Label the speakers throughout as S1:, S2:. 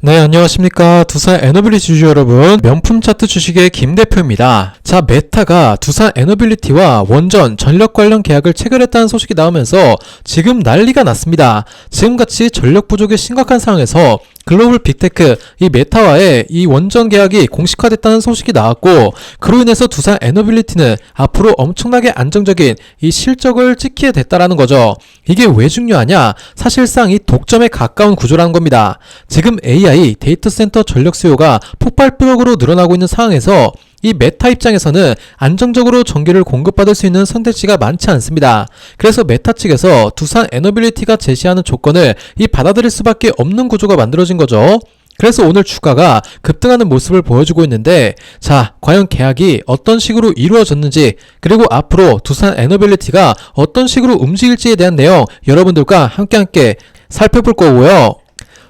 S1: 네, 안녕하십니까. 두산 에너빌리티 주주 여러분. 명품 차트 주식의 김 대표입니다. 자, 메타가 두산 에너빌리티와 원전 전력 관련 계약을 체결했다는 소식이 나오면서 지금 난리가 났습니다. 지금같이 전력 부족의 심각한 상황에서 글로벌 빅테크 이 메타와의 이 원전 계약이 공식화됐다는 소식이 나왔고 그로 인해서 두산 에너빌리티는 앞으로 엄청나게 안정적인 이 실적을 찍게 됐다라는 거죠. 이게 왜 중요하냐? 사실상 이 독점에 가까운 구조라는 겁니다. 지금 AI 데이터 센터 전력 수요가 폭발적으로 늘어나고 있는 상황에서 이 메타 입장에서는 안정적으로 전기를 공급받을 수 있는 선택지가 많지 않습니다. 그래서 메타 측에서 두산 에너빌리티가 제시하는 조건을 이 받아들일 수밖에 없는 구조가 만들어진 거죠. 그래서 오늘 주가가 급등하는 모습을 보여주고 있는데 자 과연 계약이 어떤 식으로 이루어졌는지 그리고 앞으로 두산 에너빌리티가 어떤 식으로 움직일지에 대한 내용 여러분들과 함께 함께 살펴볼 거고요.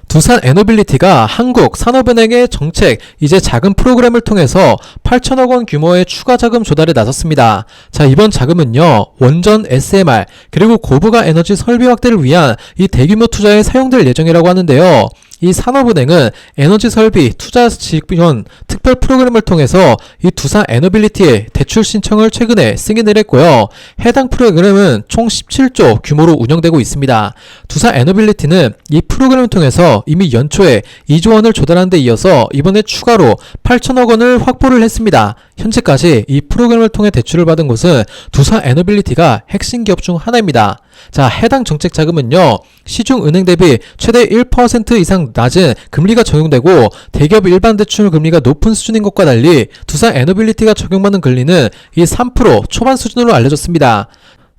S1: 두산 에너빌리티가 한국 산업은행의 정책 이제 자금 프로그램을 통해서 8천억 원 규모의 추가 자금 조달에 나섰습니다. 자 이번 자금은요 원전 SMR 그리고 고부가 에너지 설비 확대를 위한 이 대규모 투자에 사용될 예정이라고 하는데요. 이 산업은행은 에너지 설비 투자 지원 특별 프로그램을 통해서 이 두산 에너빌리티의 대출 신청을 최근에 승인을 했고요. 해당 프로그램은 총 17조 규모로 운영되고 있습니다. 두산 에너빌리티는 이 프로그램을 통해서 이미 연초에 2조 원을 조달한 데 이어서 이번에 추가로 8천억 원을 확보를 했습니다. 현재까지 이 프로그램을 통해 대출을 받은 곳은 두산 에너빌리티가 핵심 기업 중 하나입니다. 자, 해당 정책 자금은요, 시중 은행 대비 최대 1% 이상 낮은 금리가 적용되고 대기업 일반 대출 금리가 높은 수준인 것과 달리 두산 에너빌리티가 적용받는 금리는 이 3% 초반 수준으로 알려졌습니다.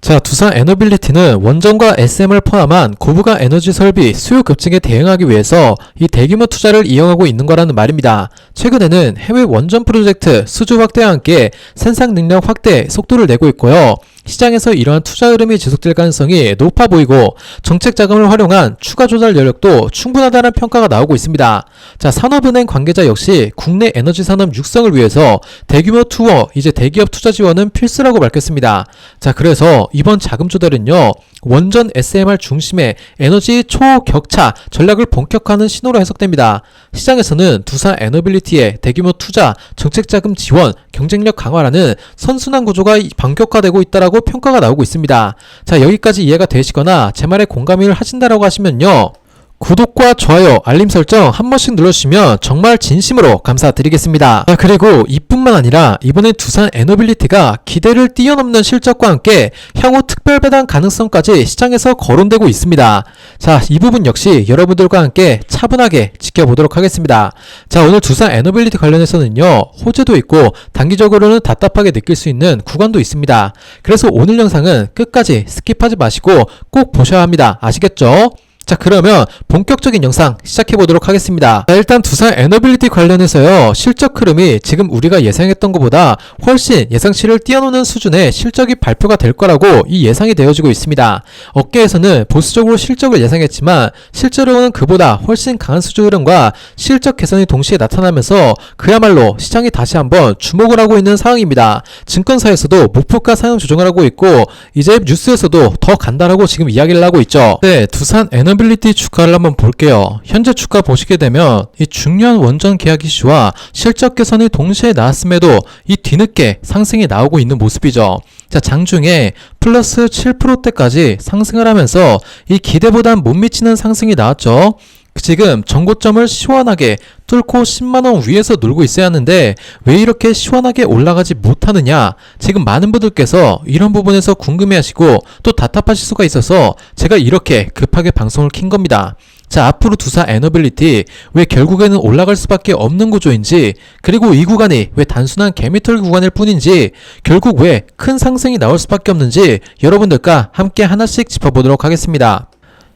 S1: 자, 두산 에너빌리티는 원전과 SM을 포함한 고부가 에너지 설비 수요 급증에 대응하기 위해서 이 대규모 투자를 이용하고 있는 거라는 말입니다. 최근에는 해외 원전 프로젝트 수주 확대와 함께 생산 능력 확대 속도를 내고 있고요. 시장에서 이러한 투자 흐름이 지속될 가능성이 높아 보이고 정책 자금을 활용한 추가 조달 여력도 충분하다는 평가가 나오고 있습니다. 자, 산업은행 관계자 역시 국내 에너지 산업 육성을 위해서 대규모 투어, 이제 대기업 투자 지원은 필수라고 밝혔습니다. 자, 그래서 이번 자금 조달은요. 원전 SMR 중심의 에너지 초격차 전략을 본격화하는 신호로 해석됩니다. 시장에서는 두산 에너빌리티의 대규모 투자, 정책 자금 지원, 경쟁력 강화라는 선순환 구조가 본격화되고 있다라고 평가가 나오고 있습니다. 자, 여기까지 이해가 되시거나 제 말에 공감을 하신다라고 하시면요. 구독과 좋아요, 알림 설정 한 번씩 눌러주시면 정말 진심으로 감사드리겠습니다. 아, 그리고 이뿐만 아니라 이번에 두산 에너빌리티가 기대를 뛰어넘는 실적과 함께 향후 특별 배당 가능성까지 시장에서 거론되고 있습니다. 자, 이 부분 역시 여러분들과 함께 차분하게 지켜보도록 하겠습니다. 자, 오늘 두산 에너빌리티 관련해서는요, 호재도 있고 단기적으로는 답답하게 느낄 수 있는 구간도 있습니다. 그래서 오늘 영상은 끝까지 스킵하지 마시고 꼭 보셔야 합니다. 아시겠죠? 자 그러면 본격적인 영상 시작해 보도록 하겠습니다. 자, 일단 두산 에너빌리티 관련해서요. 실적 흐름이 지금 우리가 예상했던 것보다 훨씬 예상치를 뛰어넘는 수준의 실적이 발표가 될 거라고 이 예상이 되어지고 있습니다. 업계에서는 보수적으로 실적을 예상했지만 실제로는 그보다 훨씬 강한 수주 흐름과 실적 개선이 동시에 나타나면서 그야말로 시장이 다시 한번 주목을 하고 있는 상황입니다. 증권사에서도 목표가 상향 조정을 하고 있고 이제 뉴스에서도 더 간다라고 지금 이야기를 하고 있죠. 네 두산 에너빌리티 스테빌리티 주가를 한번 볼게요. 현재 주가 보시게 되면 이 중요한 원전 계약 이슈와 실적 개선이 동시에 나왔음에도 이 뒤늦게 상승이 나오고 있는 모습이죠. 자, 장중에 플러스 7%대까지 상승을 하면서 이 기대보단 못 미치는 상승이 나왔죠. 지금 전고점을 시원하게 뚫고 10만원 위에서 놀고 있어야 하는데 왜 이렇게 시원하게 올라가지 못하느냐? 지금 많은 분들께서 이런 부분에서 궁금해 하시고 또 답답하실 수가 있어서 제가 이렇게 급하게 방송을 킨 겁니다. 자 앞으로 두사 에너빌리티 왜 결국에는 올라갈 수밖에 없는 구조인지 그리고 이 구간이 왜 단순한 개미털 구간일 뿐인지 결국 왜 큰 상승이 나올 수밖에 없는지 여러분들과 함께 하나씩 짚어보도록 하겠습니다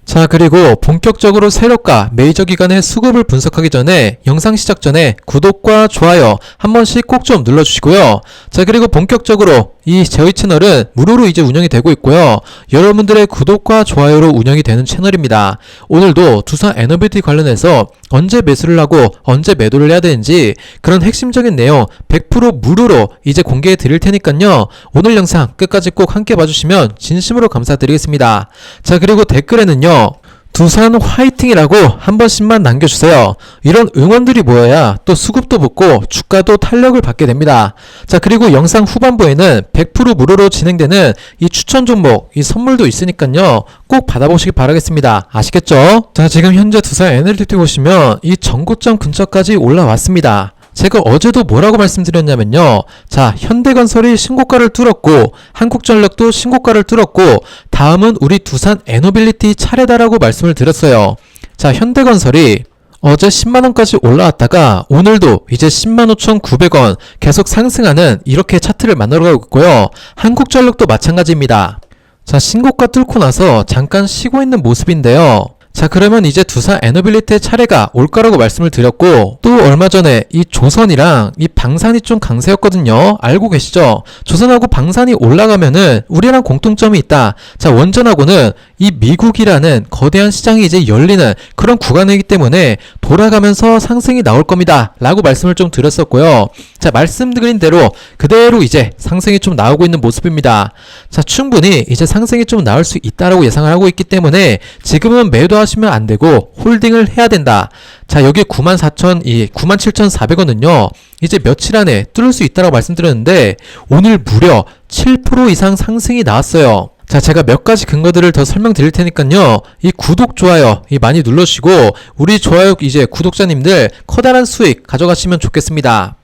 S1: 자 그리고 본격적으로 세력과 메이저 기관의 수급을 분석하기 전에 영상 시작 전에 구독과 좋아요 한 번씩 꼭 좀 눌러주시고요. 자 그리고 본격적으로 이 저희 채널은 무료로 이제 운영이 되고 있고요. 여러분들의 구독과 좋아요로 운영이 되는 채널입니다. 오늘도 두산 에너비티 관련해서 언제 매수를 하고 언제 매도를 해야 되는지 그런 핵심적인 내용 100% 무료로 이제 공개해 드릴 테니까요. 오늘 영상 끝까지 꼭 함께 봐주시면 진심으로 감사드리겠습니다. 자 그리고 댓글에는요 두산 화이팅이라고 한 번씩만 남겨주세요. 이런 응원들이 모여야 또 수급도 붙고 주가도 탄력을 받게 됩니다. 자, 그리고 영상 후반부에는 100% 무료로 진행되는 이 추천 종목, 이 선물도 있으니까요. 꼭 받아보시기 바라겠습니다. 아시겠죠? 자, 지금 현재 두산 NLT 보시면 이 전고점 근처까지 올라왔습니다. 제가 어제도 뭐라고 말씀드렸냐면요. 자, 현대건설이 신고가를 뚫었고, 한국전력도 신고가를 뚫었고, 다음은 우리 두산 에너빌리티 차례다라고 말씀을 드렸어요. 자, 현대건설이 어제 10만원까지 올라왔다가 오늘도 이제 10만 5,900원 계속 상승하는 이렇게 차트를 만들어 가고 있고요. 한국전력도 마찬가지입니다. 자, 신고가 뚫고 나서 잠깐 쉬고 있는 모습인데요. 자, 그러면 이제 두산 에너빌리티의 차례가 올 거라고 말씀을 드렸고, 또 얼마 전에 이 조선이랑 이 방산이 좀 강세였거든요. 알고 계시죠? 조선하고 방산이 올라가면은 우리랑 공통점이 있다. 자, 원전하고는 이 미국이라는 거대한 시장이 이제 열리는 그런 구간이기 때문에 돌아가면서 상승이 나올 겁니다. 라고 말씀을 좀 드렸었고요. 자, 말씀드린 대로 그대로 이제 상승이 좀 나오고 있는 모습입니다. 자, 충분히 이제 상승이 좀 나올 수 있다라고 예상을 하고 있기 때문에 지금은 매도하시면 안 되고 홀딩을 해야 된다. 자, 여기 94,000, 이 97,400원은요, 이제 며칠 안에 뚫을 수 있다라고 말씀드렸는데, 오늘 무려 7% 이상 상승이 나왔어요. 자, 제가 몇 가지 근거들을 더 설명드릴 테니까요. 이 구독, 좋아요, 이 많이 눌러주시고, 우리 좋아요, 이제 구독자님들 커다란 수익 가져가시면 좋겠습니다.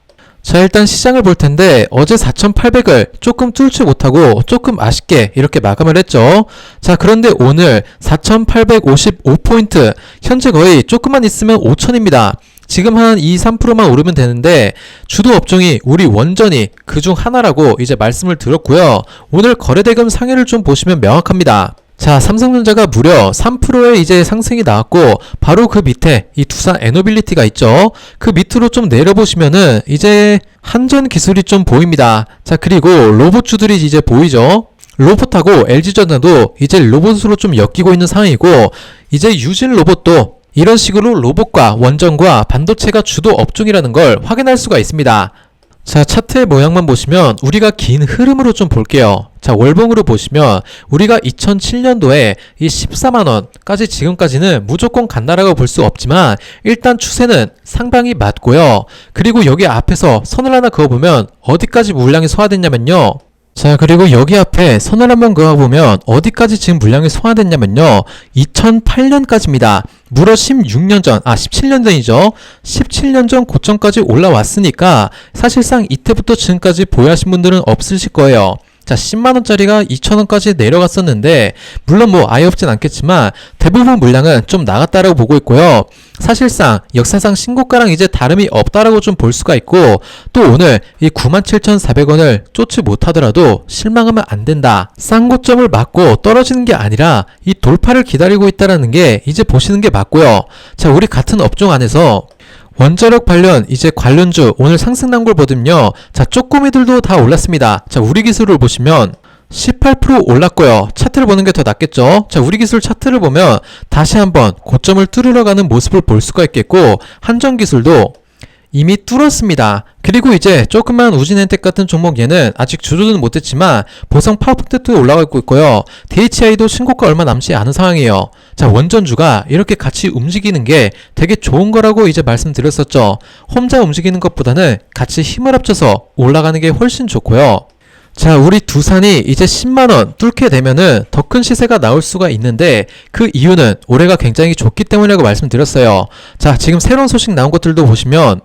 S1: 자, 일단 시장을 볼 텐데, 어제 4,800을 조금 뚫지 못하고 조금 아쉽게 이렇게 마감을 했죠. 자, 그런데 오늘 4,855포인트, 현재 거의 조금만 있으면 5,000입니다. 지금 한 2, 3%만 오르면 되는데 주도 업종이 우리 원전이 그중 하나라고 이제 말씀을 드렸고요. 오늘 거래대금 상해를 좀 보시면 명확합니다. 자, 삼성전자가 무려 3%의 이제 상승이 나왔고 바로 그 밑에 이 두산 에너빌리티가 있죠. 그 밑으로 좀 내려보시면은 이제 한전 기술이 좀 보입니다. 자, 그리고 로봇주들이 이제 보이죠. 로봇하고 LG전자도 이제 로봇으로 좀 엮이고 있는 상황이고 이제 유진 로봇도 이런 식으로 로봇과 원전과 반도체가 주도 업종이라는 걸 확인할 수가 있습니다. 자, 차트의 모양만 보시면 우리가 긴 흐름으로 좀 볼게요. 자, 월봉으로 보시면 우리가 2007년도에 이 14만원까지 지금까지는 무조건 간다라고 볼 수 없지만 일단 추세는 상방이 맞고요. 그리고 여기 앞에서 선을 하나 그어보면 어디까지 물량이 소화됐냐면요. 자, 그리고 여기 앞에 선을 한번 그어보면 어디까지 지금 물량이 소화됐냐면요. 2008년까지입니다. 무려 16년 전, 아, 17년 전이죠. 17년 전 고점까지 올라왔으니까 사실상 이때부터 지금까지 보유하신 분들은 없으실 거예요. 자, 10만원짜리가 2천원까지 내려갔었는데, 물론 뭐 아예 없진 않겠지만, 대부분 물량은 좀 나갔다라고 보고 있고요. 사실상 역사상 신고가랑 이제 다름이 없다라고 좀 볼 수가 있고, 또 오늘 이 97,400원을 쫓지 못하더라도 실망하면 안 된다. 싼 고점을 맞고 떨어지는 게 아니라 이 돌파를 기다리고 있다라는 게 이제 보시는 게 맞고요. 자, 우리 같은 업종 안에서 원자력 관련 이제 관련주 오늘 상승 난 걸 보면요. 자, 쪼꼬미들도 다 올랐습니다. 자, 우리 기술을 보시면 18% 올랐고요. 차트를 보는 게 더 낫겠죠? 자, 우리 기술 차트를 보면 다시 한번 고점을 뚫으러 가는 모습을 볼 수가 있겠고 한전 기술도 이미 뚫었습니다. 그리고 이제 조금만 우진엔텍 같은 종목 얘는 아직 주도는 못했지만 보성 파워포트도 올라가고 있고요. DHI도 신고가 얼마 남지 않은 상황이에요. 자 원전주가 이렇게 같이 움직이는 게 되게 좋은 거라고 이제 말씀드렸었죠. 혼자 움직이는 것보다는 같이 힘을 합쳐서 올라가는 게 훨씬 좋고요. 자, 우리 두산이 이제 10만원 뚫게 되면은 더 큰 시세가 나올 수가 있는데 그 이유는 올해가 굉장히 좋기 때문이라고 말씀드렸어요. 자, 지금 새로운 소식 나온 것들도 보시면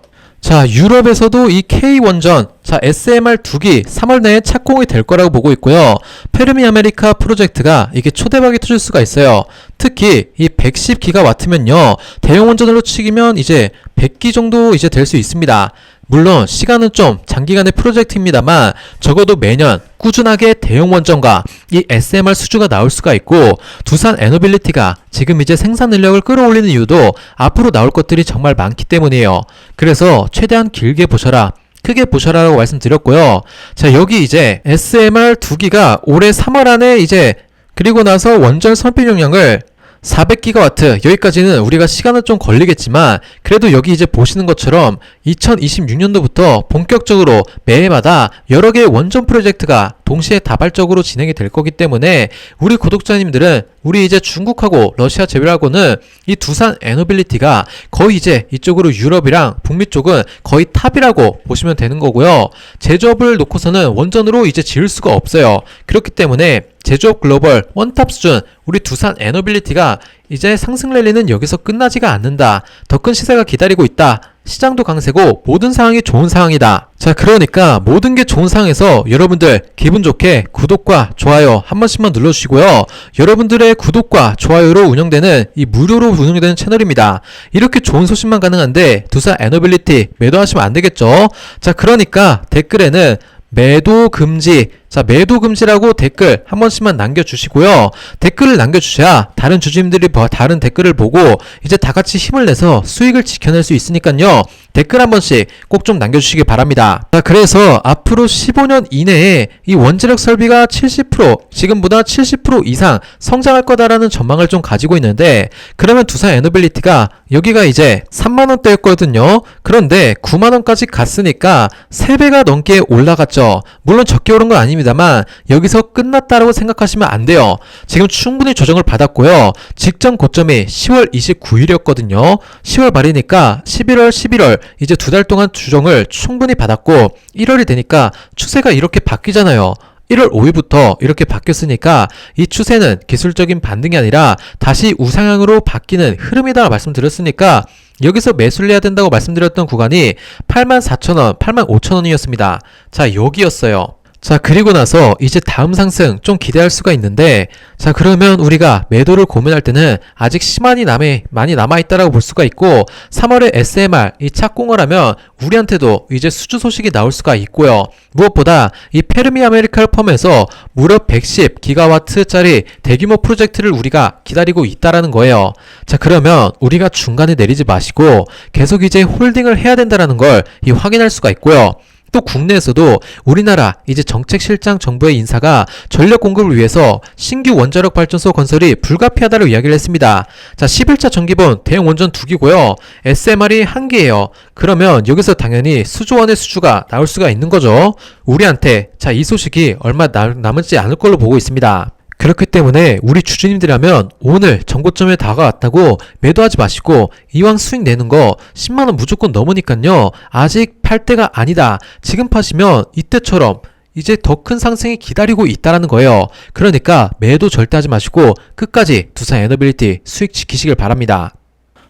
S1: 자, 유럽에서도 이 K 원전, 자, SMR 2기 3월 내에 착공이 될 거라고 보고 있고요. 페르미 아메리카 프로젝트가 이게 초대박이 터질 수가 있어요. 특히 이 110기가와트면요. 대형 원전으로 치기면 이제 100기 정도 이제 될 수 있습니다. 물론 시간은 좀 장기간의 프로젝트입니다만 적어도 매년 꾸준하게 대형 원전과 이 SMR 수주가 나올 수가 있고 두산 에너빌리티가 지금 이제 생산 능력을 끌어올리는 이유도 앞으로 나올 것들이 정말 많기 때문이에요. 그래서 최대한 길게 보셔라. 크게 보셔라라고 말씀드렸고요. 자, 여기 이제 SMR 2기가 올해 3월 안에 이제 그리고 나서 원전 선필 용량을 400기가와트. 여기까지는 우리가 시간은 좀 걸리겠지만 그래도 여기 이제 보시는 것처럼 2026년도부터 본격적으로 매해마다 여러 개의 원전 프로젝트가 동시에 다발적으로 진행이 될 거기 때문에 우리 구독자님들은 우리 이제 중국하고 러시아 제외하고는 이 두산 에너빌리티가 거의 이제 이쪽으로 유럽이랑 북미 쪽은 거의 탑이라고 보시면 되는 거고요. 제조업을 놓고서는 원전으로 이제 지을 수가 없어요. 그렇기 때문에 제조업 글로벌 원탑 수준 우리 두산 에너빌리티가 이제 상승 랠리는 여기서 끝나지가 않는다. 더 큰 시세가 기다리고 있다. 시장도 강세고 모든 상황이 좋은 상황이다. 자, 그러니까 모든 게 좋은 상황에서 여러분들 기분 좋게 구독과 좋아요 한 번씩만 눌러주시고요. 여러분들의 구독과 좋아요로 운영되는 이 무료로 운영되는 채널입니다. 이렇게 좋은 소식만 가능한데 두산 에너빌리티 매도하시면 안 되겠죠? 자, 그러니까 댓글에는 매도 금지. 자, 매도 금지라고 댓글 한 번씩만 남겨주시고요. 댓글을 남겨주셔야 다른 주주님들이 봐- 다른 댓글을 보고 이제 다 같이 힘을 내서 수익을 지켜낼 수 있으니까요. 댓글 한 번씩 꼭 좀 남겨주시기 바랍니다. 자, 그래서 앞으로 15년 이내에 이 원자력 설비가 70% 지금보다 70% 이상 성장할 거다라는 전망을 좀 가지고 있는데 그러면 두산 에너빌리티가 여기가 이제 3만 원대였거든요. 그런데 9만 원까지 갔으니까 3배가 넘게 올라갔죠. 물론 적게 오른 건 아닙니다만 여기서 끝났다라고 생각하시면 안 돼요. 지금 충분히 조정을 받았고요. 직전 고점이 10월 29일이었거든요. 10월 말이니까 11월, 11월 이제 두 달 동안 조정을 충분히 받았고 1월이 되니까 추세가 이렇게 바뀌잖아요. 1월 5일부터 이렇게 바뀌었으니까 이 추세는 기술적인 반등이 아니라 다시 우상향으로 바뀌는 흐름이다 말씀드렸으니까 여기서 매수를 해야 된다고 말씀드렸던 구간이 84,000원, 85,000원이었습니다. 자, 여기였어요. 자, 그리고 나서 이제 다음 상승 좀 기대할 수가 있는데, 자, 그러면 우리가 매도를 고민할 때는 아직 시간이 남이, 많이 남아있다라고 볼 수가 있고, 3월에 SMR, 이 착공을 하면 우리한테도 이제 수주 소식이 나올 수가 있고요. 무엇보다 이 페르미 아메리카를 포함해서 무려 110기가와트짜리 대규모 프로젝트를 우리가 기다리고 있다라는 거예요. 자, 그러면 우리가 중간에 내리지 마시고 계속 이제 홀딩을 해야 된다라는 걸 이 확인할 수가 있고요. 또 국내에서도 우리나라 이제 정책실장 정부의 인사가 전력 공급을 위해서 신규 원자력 발전소 건설이 불가피하다고 이야기를 했습니다. 자, 11차 전기본 대형 원전 두 기고요. SMR이 한 개예요. 그러면 여기서 당연히 수조원의 수주가 나올 수가 있는 거죠. 우리한테 자, 이 소식이 얼마 남, 남지 않을 걸로 보고 있습니다. 그렇기 때문에 우리 주주님들이라면 오늘 정고점에 다가왔다고 매도하지 마시고 이왕 수익 내는 거 10만원 무조건 넘으니까요. 아직 팔 때가 아니다. 지금 파시면 이때처럼 이제 더 큰 상승이 기다리고 있다라는 거예요. 그러니까 매도 절대 하지 마시고 끝까지 두산 에너빌리티 수익 지키시길 바랍니다.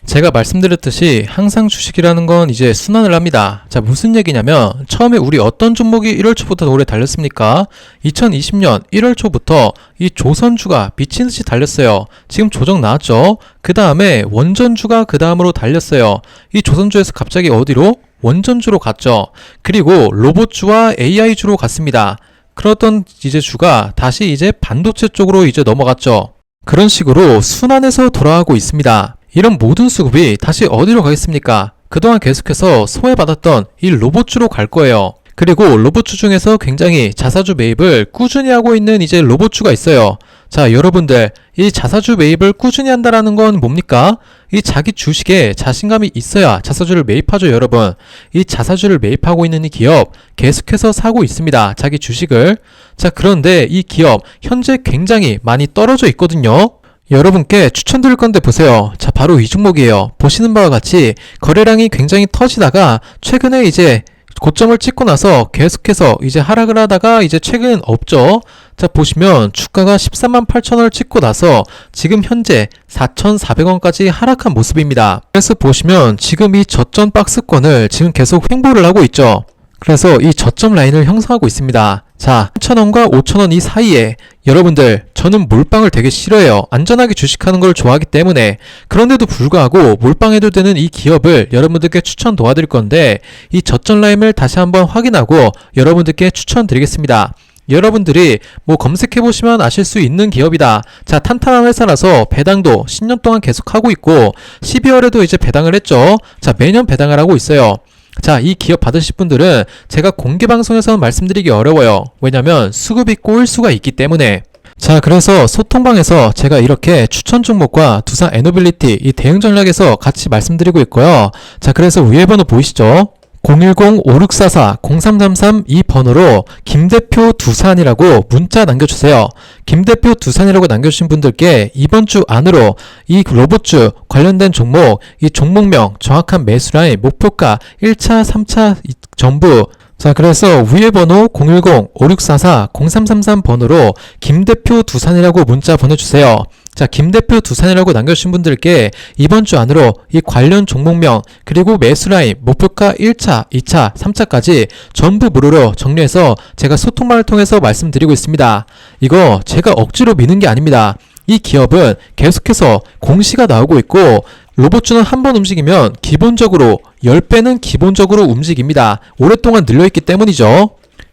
S1: 제가 말씀드렸듯이 항상 주식이라는 건 이제 순환을 합니다. 자, 무슨 얘기냐면 처음에 우리 어떤 종목이 1월 초부터 오래 달렸습니까? 2020년 1월 초부터 이 조선주가 미친 듯이 달렸어요. 지금 조정 나왔죠? 그 다음에 원전주가 그 다음으로 달렸어요. 이 조선주에서 갑자기 어디로? 원전주로 갔죠. 그리고 로봇주와 AI주로 갔습니다. 그렇던 이제 주가 다시 이제 반도체 쪽으로 이제 넘어갔죠. 그런 식으로 순환해서 돌아가고 있습니다. 이런 모든 수급이 다시 어디로 가겠습니까? 그동안 계속해서 소외받았던 이 로봇주로 갈 거예요. 그리고 로봇주 중에서 굉장히 자사주 매입을 꾸준히 하고 있는 이제 로봇주가 있어요. 자, 여러분들, 이 자사주 매입을 꾸준히 한다라는 건 뭡니까? 이 자기 주식에 자신감이 있어야 자사주를 매입하죠, 여러분. 이 자사주를 매입하고 있는 이 기업 계속해서 사고 있습니다. 자기 주식을. 자, 그런데 이 기업 현재 굉장히 많이 떨어져 있거든요. 여러분께 추천드릴 건데 보세요. 자, 바로 이 종목이에요. 보시는 바와 같이 거래량이 굉장히 터지다가 최근에 이제 고점을 찍고 나서 계속해서 이제 하락을 하다가 이제 최근 없죠. 자, 보시면 주가가 13만 8천원을 찍고 나서 지금 현재 4,400원까지 하락한 모습입니다. 그래서 보시면 지금 이 저점 박스권을 지금 계속 횡보를 하고 있죠. 그래서 이 저점 라인을 형성하고 있습니다. 자, 3,000원과 5,000원 이 사이에 여러분들 저는 몰빵을 되게 싫어해요. 안전하게 주식하는 걸 좋아하기 때문에 그런데도 불구하고 몰빵해도 되는 이 기업을 여러분들께 추천 도와드릴 건데 이 저점 라인을 다시 한번 확인하고 여러분들께 추천드리겠습니다. 여러분들이 뭐 검색해 보시면 아실 수 있는 기업이다. 자, 탄탄한 회사라서 배당도 10년 동안 계속 하고 있고 12월에도 이제 배당을 했죠. 자, 매년 배당을 하고 있어요. 자, 이 기업 받으실 분들은 제가 공개 방송에서는 말씀드리기 어려워요. 왜냐면 수급이 꼬일 수가 있기 때문에. 자, 그래서 소통방에서 제가 이렇게 추천 종목과 두산 에너빌리티 이 대응 전략에서 같이 말씀드리고 있고요. 자, 그래서 위에 번호 보이시죠? 010-5644-0333 이 번호로 김대표 두산이라고 문자 남겨주세요. 김대표 두산이라고 남겨주신 분들께 이번 주 안으로 이 로봇주 관련된 종목, 이 종목명, 정확한 매수라인, 목표가 1차, 3차 이- 전부 자, 그래서 위에 번호 010-5644-0333 번호로 김대표 두산이라고 문자 보내주세요. 자, 김 대표 두산이라고 남겨주신 분들께 이번 주 안으로 이 관련 종목명, 그리고 매수라인, 목표가 1차, 2차, 3차까지 전부 무료로 정리해서 제가 소통방을 통해서 말씀드리고 있습니다. 이거 제가 억지로 미는 게 아닙니다. 이 기업은 계속해서 공시가 나오고 있고 로봇주는 한 번 움직이면 기본적으로 10배는 기본적으로 움직입니다. 오랫동안 늘려있기 때문이죠.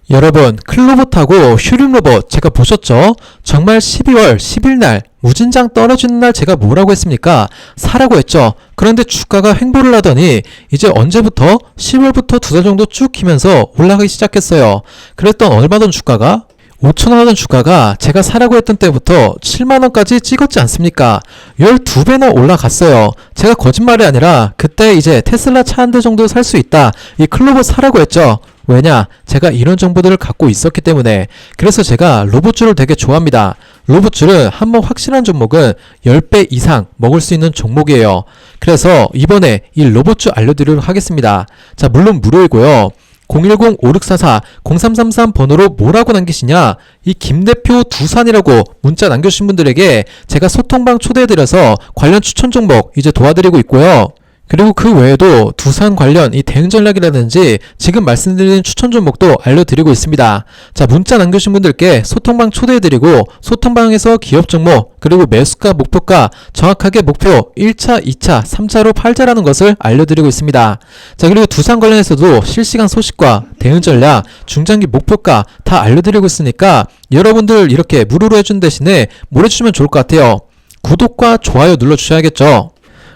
S1: 여러분, 클로봇하고 슈림로봇 제가 보셨죠? 정말 12월 10일 날 무진장 떨어지는 날 제가 뭐라고 했습니까? 사라고 했죠. 그런데 주가가 횡보를 하더니 이제 언제부터 10월부터 두 달 정도 쭉 키면서 올라가기 시작했어요. 그랬던 얼마던 주가가 5천원 하던 주가가 제가 사라고 했던 때부터 7만원까지 찍었지 않습니까? 12배나 올라갔어요. 제가 거짓말이 아니라 그때 이제 테슬라 차 한 대 정도 살 수 있다. 이 클로버 사라고 했죠. 왜냐? 제가 이런 정보들을 갖고 있었기 때문에. 그래서 제가 로봇주를 되게 좋아합니다. 로봇주를 한번 확실한 종목은 10배 이상 먹을 수 있는 종목이에요. 그래서 이번에 이 로봇주 알려드리도록 하겠습니다. 자, 물론 무료이고요. 010-5644-0333 번호로 뭐라고 남기시냐? 이 김 대표 두산이라고 문자 남겨주신 분들에게 제가 소통방 초대해드려서 관련 추천 종목 이제 도와드리고 있고요. 그리고 그 외에도 두산 관련 이 대응 전략이라든지 지금 말씀드린 추천 종목도 알려드리고 있습니다. 자, 문자 남겨주신 분들께 소통방 초대해드리고 소통방에서 기업 종목 그리고 매수가 목표가 정확하게 목표 1차, 2차, 3차로 팔자라는 것을 알려드리고 있습니다. 자, 그리고 두산 관련해서도 실시간 소식과 대응 전략, 중장기 목표가 다 알려드리고 있으니까 여러분들 이렇게 무료로 해준 대신에 뭘 해주시면 좋을 것 같아요. 구독과 좋아요 눌러주셔야겠죠.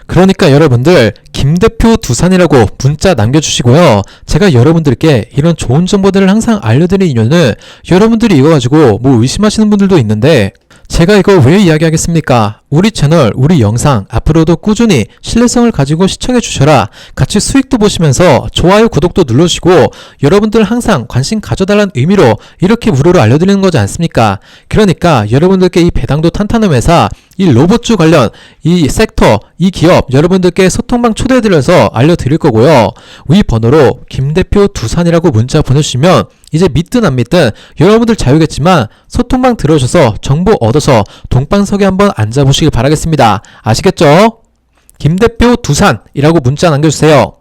S1: 그러니까 여러분들 김대표 두산이라고 문자 남겨주시고요. 제가 여러분들께 이런 좋은 정보들을 항상 알려드리는 이유는 여러분들이 이거 가지고 뭐 의심하시는 분들도 있는데 제가 이거 왜 이야기하겠습니까? 우리 채널, 우리 영상 앞으로도 꾸준히 신뢰성을 가지고 시청해 주셔라. 같이 수익도 보시면서 좋아요, 구독도 눌러주시고 여러분들 항상 관심 가져달라는 의미로 이렇게 무료로 알려드리는 거지 않습니까? 그러니까 여러분들께 이 배당도 탄탄한 회사, 이 로봇주 관련 이 섹터, 이 기업 여러분들께 소통방 초대해드려서 알려드릴 거고요. 위 번호로 김대표 두산이라고 문자 보내주시면 이제 믿든 안 믿든 여러분들 자유겠지만 소통방 들어오셔서 정보 얻어서 동방석에 한번 앉아보시길 바라겠습니다. 아시겠죠? 김대표 두산이라고 문자 남겨주세요.